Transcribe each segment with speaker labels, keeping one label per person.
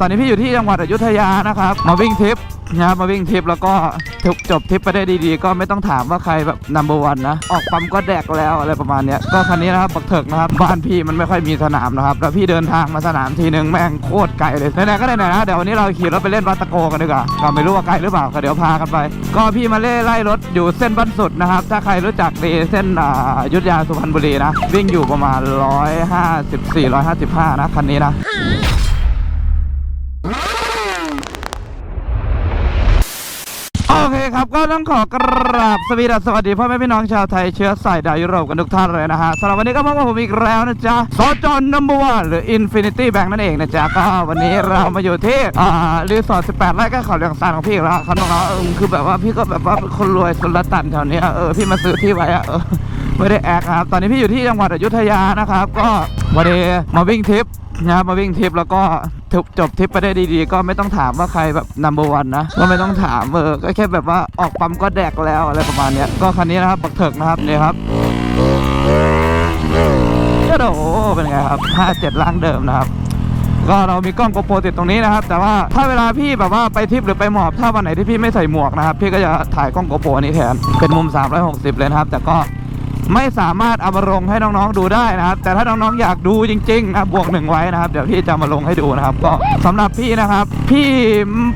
Speaker 1: ตอนนี้พี่อยู่ที่จังหวัดอยุธยานะครับ มาวิ่งทริปนะครับมาวิ่งทริปแล้วก็ทุกจบทริปไปได้ดีๆ ก็ไม่ต้องถามว่าใครแบบนัมเบอร์วันนะ ออกปั๊มก็แดกแล้วอะไรประมาณเนี้ยก็คันนี้นะครับบักเถิกนะครับบ้านพี่มันไม่ค่อยมีสนามนะครับ แล้วพี่เดินทางมาสนามทีนึงแม่งโคตรไกลเลยไหนๆก็ไหนๆนะเดี๋ยววันนี้เราขี่รถไปเล่นวัดตะโกกันดีกว่าก็ไม่รู้ว่าไกลหรือเปล่าก็เดี๋ยวพากันไป ก็พี่มาเล่ไล่รถอยู่เส้นบ้านสุดนะครับ ถ้าใครรู้จักดีเส้นอาอยุธยาสุพรรณบุรีนะวิ่งอยู่ประมาณ 154 155นะคันนี้นะ คครับก็ต้องขอกราบสวีดัสสวัสดีพ่อแม่พี่น้องชาวไทยเชื้อสายดาวยุโรปกันทุกท่านเลยนะฮะสำหรับวันนี้ก็พบกับผมอีกแล้วนะจ๊ะซอจอนนัมเบอร์วันหรือ Infinity Bank นั่นเองนะจ๊ะก็วันนี้เรามาอยู่ที่อ่ารีสอร์ท18ไร่ก็เขาเรียงซานของพี่อีกแล้วเขาบอกว่าเออคือแบบว่าพี่ก็แบบว่าเป็นคนรวยสุลต่านแถวเนี้ยเออพี่มาซื้อที่ไว้อะเออไม่ได้แอคครับตอนนี้พี่อยู่ที่จังหวัดอยุธยานะครับก็วันนี้มาวิ่งทริป นะครับมาวิ่งทริปแล้วก็จบทริปไปได้ดีๆ ก็ไม่ต้องถามว่าใครแบบนัมเบอร์วันนะ ก็ไม่ต้องถามเออก็แค่แบบว่าออกปั๊มก็แดกแล้วอะไรประมาณนี้ก็คันนี้นะครับบักเถิกนะครับเนี่ยครับโอ้โหเป็นไงครับ57ล้างเดิมนะครับก็เรามีกล้องโกโปรติดตรงนี้นะครับ แต่ว่าถ้าเวลาพี่แบบว่าไปทิปหรือไปหมอบถ้าวันไหนที่พี่ไม่ใส่หมวกนะครับ พี่ก็จะถ่ายกล้องโกโปรนี้แทนเป็นมุม 360 เลยนะครับ แต่ก็ ไม่สามารถเอามาลงให้น้องๆดูได้นะครับ แต่ถ้าน้องๆอยากดูจริงๆนะบวกหนึ่งไว้นะครับ เดี๋ยวพี่จะมาลงให้ดูนะครับ ก็สำหรับพี่นะครับ พี่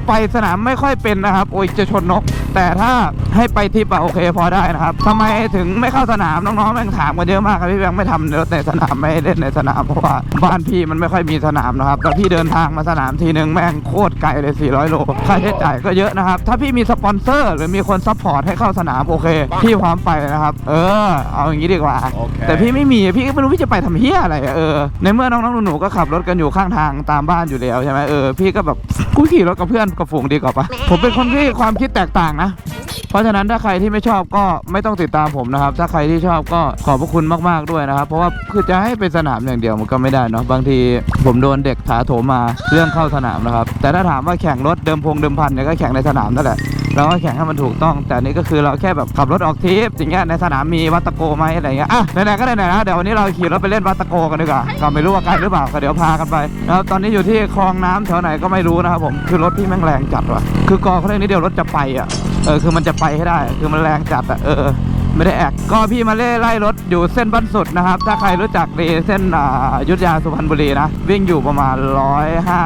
Speaker 1: ไปสนามไม่ค่อยเป็นนะครับ โอ้ยจะชนนก แต่ถ้าให้ไปทริปอะโอเคพอได้นะครับทำไมถึงไม่เข้าสนามน้องๆแม่งถามกันเยอะมากครับพี่แบงค์ไม่ทำรถในสนามไม่เล่นในสนามเพราะว่าบ้านพี่มันไม่ค่อยมีสนามนะครับแล้วพี่เดินทางมาสนามทีนึงแม่งโคตรไกลเลย 400 โลค่าใช้จ่ายก็เยอะนะครับถ้าพี่มีสปอนเซอร์ หรือมีคนซัพพอร์ตให้เข้าสนามโอเค พี่พร้อมไปนะครับ เออ เอาอย่างนี้ดีกว่า
Speaker 2: โอเค
Speaker 1: แต่พี่ไม่มีพี่ก็ไม่รู้พี่จะไปทำเฮียอะไรอะเออในเมื่อน้องๆหนูๆก็ขับรถกันอยู่ข้างทางตามบ้านอยู่แล้วใช่ไหมเออพี่ก็แบบกูขี่รถกับเพื่อนกับฝูงดีกว่าปะผมเป็นคนที่ความคิดแตกต่างนะ เพราะฉะนั้นถ้าใครที่ไม่ชอบก็ไม่ต้องติดตามผมนะครับ ถ้าใครที่ชอบก็ขอบพระคุณมากๆด้วยนะครับ เพราะว่าคือจะให้ไปสนามอย่างเดียวมันก็ไม่ได้เนาะบางทีผมโดนเด็กถาโถมมาเรื่องเข้าสนามนะครับ แต่ถ้าถามว่าแข่งรถเดิมพงเดิมพันเนี่ยก็แข่งในสนามนั่นแหละเราก็แข่งให้มันถูกต้อง แต่นี่ก็คือเราแค่แบบขับรถออกทริปอย่างเงี้ยในสนามมีวัตโกไหมอะไรเงี้ยอะไหนๆก็ไหนๆนะเดี๋ยววันนี้เราขี่รถไปเล่นวัตโกกันดีกว่าก็ไม่รู้ว่าไกลหรือเปล่าก็เดี๋ยวพากันไปนะครับตอนนี้อยู่ที่คลองน้ำแถวไหนก็ไม่รู้นะครับผมคือรถพี่แม่งแรงจัดว่ะคือกอเขาเรียกนิดเดียวรถจะไปอะ เออคือมันจะไปให้ได้ คือมันแรงจัดอะเออ ไม่ได้แอกก็พี่มาเล่ไล่รถอยู่เส้นบ้านสุดนะครับ ถ้าใครรู้จักดีเส้นอ่ายุทธยาสุพรรณบุรีนะ วิ่งอยู่ประมาณ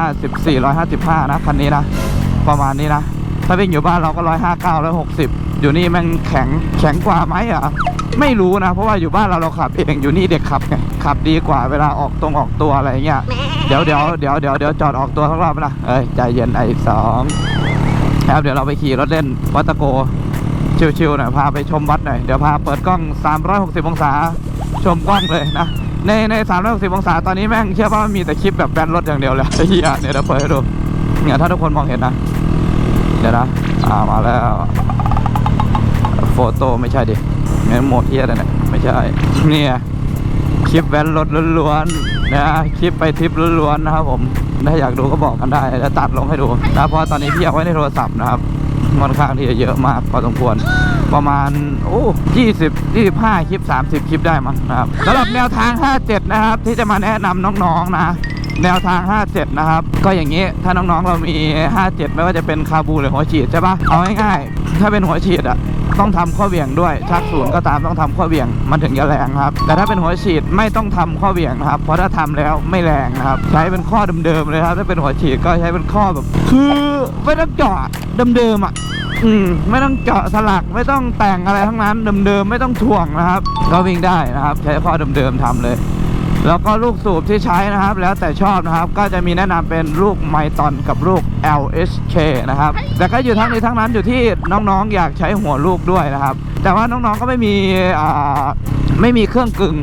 Speaker 1: 154 155 นะคันนี้นะ ประมาณนี้นะ ถ้าวิ่งอยู่บ้านเราก็ 159 160 อยู่นี่แม่งแข็งแข็งกว่าไหมอะไม่รู้นะ เพราะว่าอยู่บ้านเราเราขับเองอยู่นี่เด็กขับไงขับดีกว่าเวลาออกตรงออกตัวอะไรเงี้ยเดี๋ยวเดี๋ยวเดี๋ยวเดี๋ยวเดี๋ยวจอดออกตัวสักรอบนะเอ้ยใจเย็นไอ้สอง ครับเดี๋ยวเราไปขี่รถเล่นวัดตะโก ชิวๆหน่อยพาไปชมวัดหน่อยเดี๋ยวพาเปิดกล้อง 360 องศา ชมกล้องเลยนะ ในใน 360 องศาตอนนี้แม่งเชื่อว่ามีแต่คลิปแบบแบนรถอย่างเดียวเลยไอ้เหี้ยเนี่ยเดี๋ยวเปิดให้ดูเนี่ยถ้าทุกคนมองเห็นนะ เดี๋ยวนะอ่ามาแล้วโฟโต้ไม่ใช่ดิงั้นโหมดเฮียอะไรเนี่ยไม่ใช่เนี่ย คลิปแว้นรถล้วนๆนะคลิปไปทริปล้วนๆนะครับผมถ้าอยากดูก็บอกกันได้จะตัดลงให้ดูนะเพราะตอนนี้พี่เอาไว้ในโทรศัพท์นะครับค่อนข้างที่จะเยอะมากพอสมควรประมาณโอ้20 25คลิป30คลิปได้มั้งนะครับสำหรับแนวทาง 57 นะครับ ที่จะมาแนะนำน้องๆนะแนวทาง 57 นะครับ ก็อย่างนี้ ถ้าน้องๆ เรามี 57 ไม่ว่าจะเป็นคาบูหรือหัวฉีดใช่ปะเอาง่ายๆ ถ้าเป็นหัวฉีดอะ ต้องทำข้อเหวี่ยงด้วยชักศูนย์ก็ตามต้องทำข้อเหวี่ยงมันถึงจะแรงครับ แต่ถ้าเป็นหัวฉีดไม่ต้องทำข้อเหวี่ยงครับ เพราะถ้าทำแล้วไม่แรงครับ ใช้เป็นข้อเดิมๆเลยครับถ้าเป็นหัวฉีดก็ใช้เป็นข้อแบบ คือไม่ต้องเจาะเดิมๆอะอืมไม่ต้องเจาะสลักไม่ต้องแต่งอะไรทั้งนั้นเดิมๆไม่ต้องถ่วงนะครับ ก็วิ่งได้นะครับ ใช้ข้อเดิมๆทำเลย แล้วก็ลูกสูบที่ใช้นะครับ แล้วแต่ชอบนะครับ ก็จะมีแนะนำเป็นลูกไมตอนกับลูก LHK นะครับ แต่ก็อยู่ทั้งนี้ทั้งนั้นอยู่ที่น้องๆ อยากใช้หัวลูกด้วยนะครับ แต่ว่าน้องๆก็ไม่มีอ่าไม่มีเครื่องกึ่ง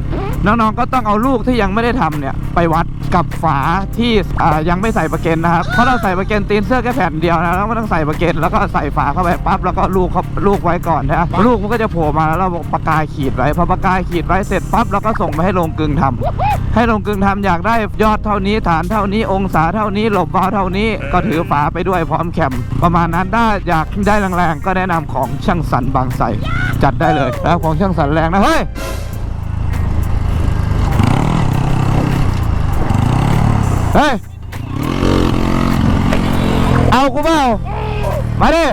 Speaker 1: น้องๆก็ต้องเอาลูกที่ยังไม่ได้ทำเนี่ยไปวัดกับฝาที่อ่ายังไม่ใส่ประเกันนะครับเพราะเราใส่ประเกันตีนเสื้อแค่แผ่นเดียวนะแล้วไม่ต้องใส่ประเกันแล้วก็ใส่ฝาเข้าไปปั๊บแล้วก็ลูกเขาลูกไว้ก่อนนะลูกมันก็จะโผล่มาแล้วเราปากกาขีดไว้พอปากกาขีดไว้เสร็จปั๊บเราก็ส่งไปให้โรงกึ่งทำให้โรงกึ่งทำอยากได้ยอดเท่านี้ฐานเท่านี้องศาเท่านี้หลบเบาเท่านี้ก็ถือฝาไปด้วยพร้อมแคมประมาณนั้นถ้าอยากได้แรงๆก็แนะนำของช่างสันบางไทร จัดได้เลยแล้วของช่างสันแรงนะเฮ้ยเฮ้ยเอากูเปล่ามาดิ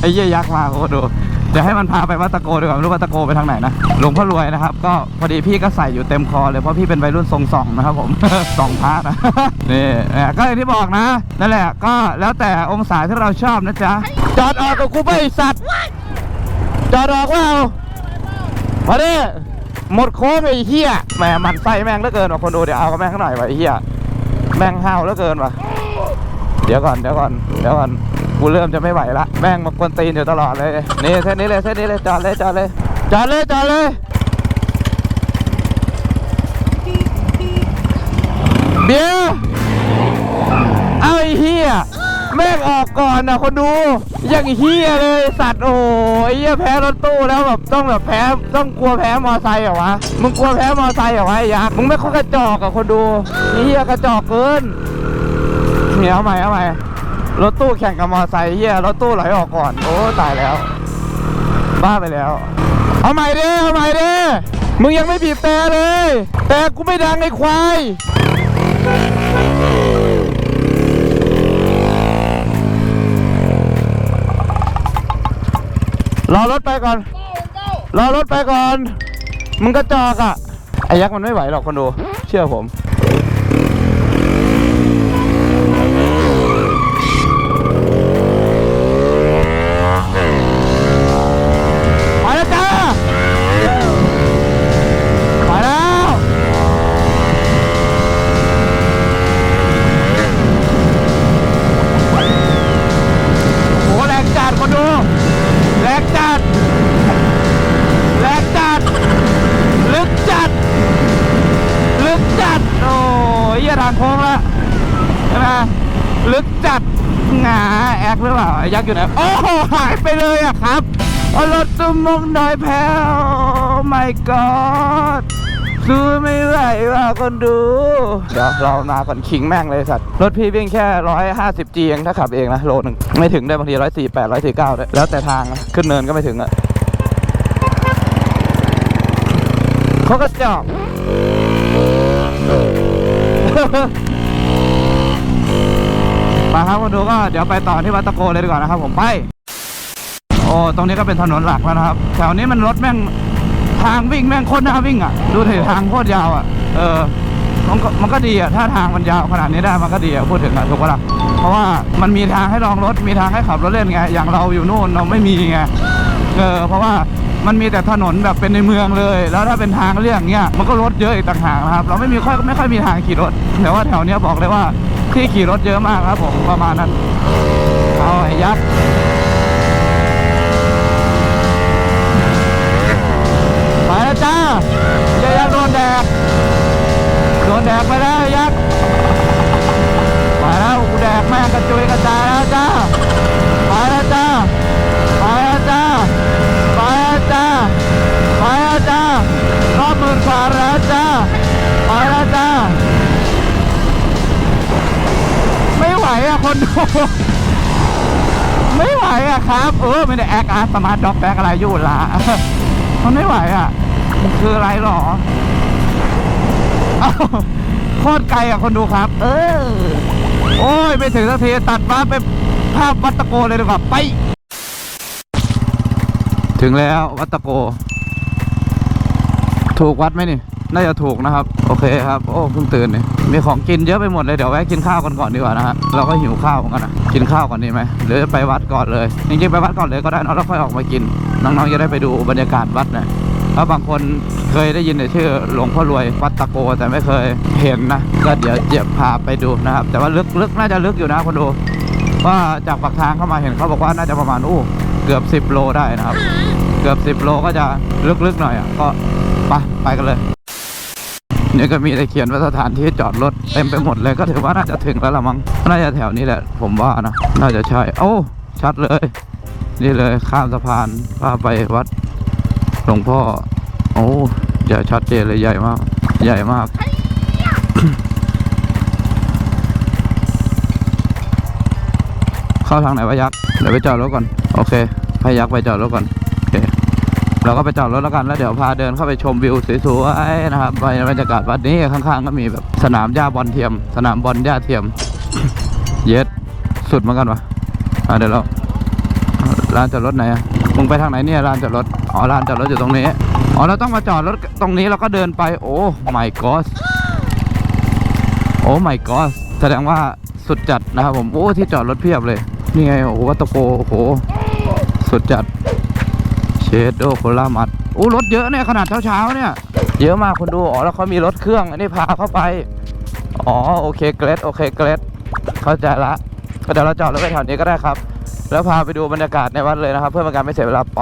Speaker 1: ไอ้เหี้ยยักษ์มาโอ้ดู เดี๋ยวให้มันพาไปวัดตะโกดีกว่าไม่รู้วัดตะโกไปทางไหนนะหลวงพ่อรวยนะครับ ก็พอดีพี่ก็ใส่อยู่เต็มคอเลยเพราะพี่เป็นวัยรุ่นทรงสองนะครับผม สองพระนะนี่เอ่อก็อย่างที่บอกนะนั่นแหละก็แล้วแต่องศาที่เราชอบนะจ๊ะจอดออกกับกูไปไอ้สัตว์จอดออกว่าเอามาดิหมดโค้งไอ้เหี้ยแหมมันไส้แม่งเหลือเกินว่ะคนดูเดี๋ยวเอากับแม่งข้างหน่อยว่ะไอ้เหี้ยแม่งห้าวเหลือเกินว่ะเดี๋ยวก่อนเดี๋ยวก่อนเดี๋ยวก่อน กูเริ่มจะไม่ไหวละแม่งมากวนตีนอยู่ตลอดเลยนี่เส้นนี้เลยเส้นนี้เลยจอดเลยจอดเลยจอดเลยจอดเลยเดี๋ยวเอาไอ้เฮียแม่งออกก่อนนะคนดูอย่างเฮียเลยสัตว์โอ้ยไอ้เฮียแพ้รถตู้แล้วแบบต้องแบบแพ้ต้องกลัวแพ้มอไซค์เหรอวะมึงกลัวแพ้มอไซค์เหรอวะไอ้ยักษ์มึงไม่ค่อยกระจอกอะคนดูไอ้เฮียกระจอกเกินเดี๋ยวเอาใหม่เอาใหม่ รถตู้แข่งกับมอไซค์เฮียรถตู้ไหลออกก่อน โอ้ตายแล้ว บ้าไปแล้ว เอาใหม่เดิเอาใหม่เดิมึงยังไม่บีบแต่เลย แต่กูไม่ดังไอ้ควายรอรถไปก่อน รอรถไปก่อน มึงกระจอกอะ ไอ้ยักษ์มันไม่ไหวหรอกคนดู เชื่อผม ไอ้ยักษ์อยู่ไหน โอ้โหหายไปเลยอะครับเอารถตุมงดอยแพ้ว my god ซื้อไม่ไหวว่ะคนดู เดี๋ยวเรามาก่อนขิงแม่งเลยสัตว์ รถพี่วิ่งแค่ร้อยห้าสิบจีเองถ้าขับเองนะโลหนึ่งไม่ถึงได้บางทีร้อยสี่แปดร้อยสี่เก้าด้วยแล้วแต่ทางนะขึ้นเนินก็ไม่ถึงอะเขาก็จอก มาครับคนดูก็เดี๋ยวไปต่อที่วัดตะโกเลยดีกว่านะครับ ผมไป โอ้ตรงนี้ก็เป็นถนนหลักแล้วนะครับ แถวนี้มันรถแม่งทางวิ่งแม่งโคตรน่าวิ่งอะ ดูถิทางโคตรยาวอะ เออมันก็มันก็ดีอะ ถ้าทางมันยาวขนาดนี้ได้มันก็ดีอะพูดถึงอะถูกปะล่ะ เพราะว่ามันมีทางให้ลองรถ มีทางให้ขับรถเล่นไง อย่างเราอยู่นู่นเราไม่มีไง เออ เพราะว่ามันมีแต่ถนนแบบเป็นในเมืองเลย แล้วถ้าเป็นทางเลี่ยงเนี้ยมันก็รถเยอะอีกต่างหากนะครับ เราไม่มีค่อยไม่ค่อยมีทางขี่รถ แต่ว่าแถวเนี้ยบอกเลยว่า ที่ขี่รถเยอะมากครับผมประมาณนั้น เอาไอ้ยักษ์ คนดูไม่ไหวอะครับ เออไม่ได้แอคอาร์สมาร์ทด็อกแบกอะไรอยู่ละมันไม่ไหวอะมันคืออะไรหรอโคตรไกลอะคนดูครับ เออ โอ้ย ไม่ถึงสักทีตัดมาไปภาพวัตโกเลยดีกว่าไป ถึงแล้ววัตโก ถูกวัดไหมนี่ น่าจะถูกนะครับ โอเคครับ โอ้เพิ่งตื่นนี่มีของกินเยอะไปหมดเลย เดี๋ยวแวะกินข้าวกันก่อนดีกว่านะฮะ เราก็หิวข้าวเหมือนกันนะกินข้าวก่อนดีไหมหรือไปวัดก่อนเลย จริงๆไปวัดก่อนเลยก็ได้นะแล้วค่อยออกมากิน น้องๆจะได้ไปดูบรรยากาศวัดนะเพราะบางคนเคยได้ยินแต่ชื่อหลวงพ่อรวยวัดตะโกแต่ไม่เคยเห็นนะ ก็เดี๋ยวจะพาไปดูนะครับ แต่ว่าลึกลึกน่าจะลึกอยู่นะคนดู ว่าจากปากทางเข้ามาเห็นเขาบอกว่าน่าจะประมาณอู้เกือบ 10 โลได้นะครับ เกือบ 10 โลก็จะลึกๆหน่อยอะก็ไปไปกันเลย นี่ก็มีแต่เขียนว่าสถานที่จอดรถเต็มไปหมดเลยก็ถือว่าน่าจะถึงแล้วละมั้งน่าจะแถวนี้แหละ ผมว่านะน่าจะใช่โอ้ชัดเลย นี่เลยข้ามสะพานพาไปวัดหลวงพ่อ โอ้ใหญ่ชัดเจนเลยใหญ่มาก ใหญ่มากเข้าทางไหนวะยักษ์เดี๋ยวไปจอดรถก่อน โอเค ให้ยักษ์ไปจอดรถก่อน เราก็ไปจอดรถแล้วกันแล้วเดี๋ยวพาเดินเข้าไปชมวิวสวยๆนะครับบรรยากาศวัดนี้ข้างๆ ก็มีแบบสนามหญ้าบอลเทียม สนามบอลหญ้าเทียม เย็ดสุดเหมือนกันวะอะเดี๋ยวเราลานจอดรถไหนอะมึงไปทางไหนเนี่ยลานจอดรถอ๋อลานจอดรถอยู่ตรงนี้อ๋อเราต้องมาจอดรถตรงนี้แล้วก็เดินไปโอ้ my god โอ้ my god แสดงว่าสุดจัดนะครับผมโอ้ที่จอดรถเพียบเลยนี่ไงโอ้วัตโตโกโอ้โหสุดจัด เชดโดโคลามัดโอ้รถเยอะเนี่ยขนาดเช้าๆเนี่ย เยอะมากคุณดูอ๋อแล้วเขามีรถเครื่องอันนี้พาเข้าไป อ๋อโอเคเกรดโอเคเกรดเข้าใจละเดี๋ยวเราจอดรถไปแถวนี้ก็ได้ครับ แล้วพาไปดูบรรยากาศในวัดเลยนะครับ เพื่อเป็นการไม่เสียเวลาไป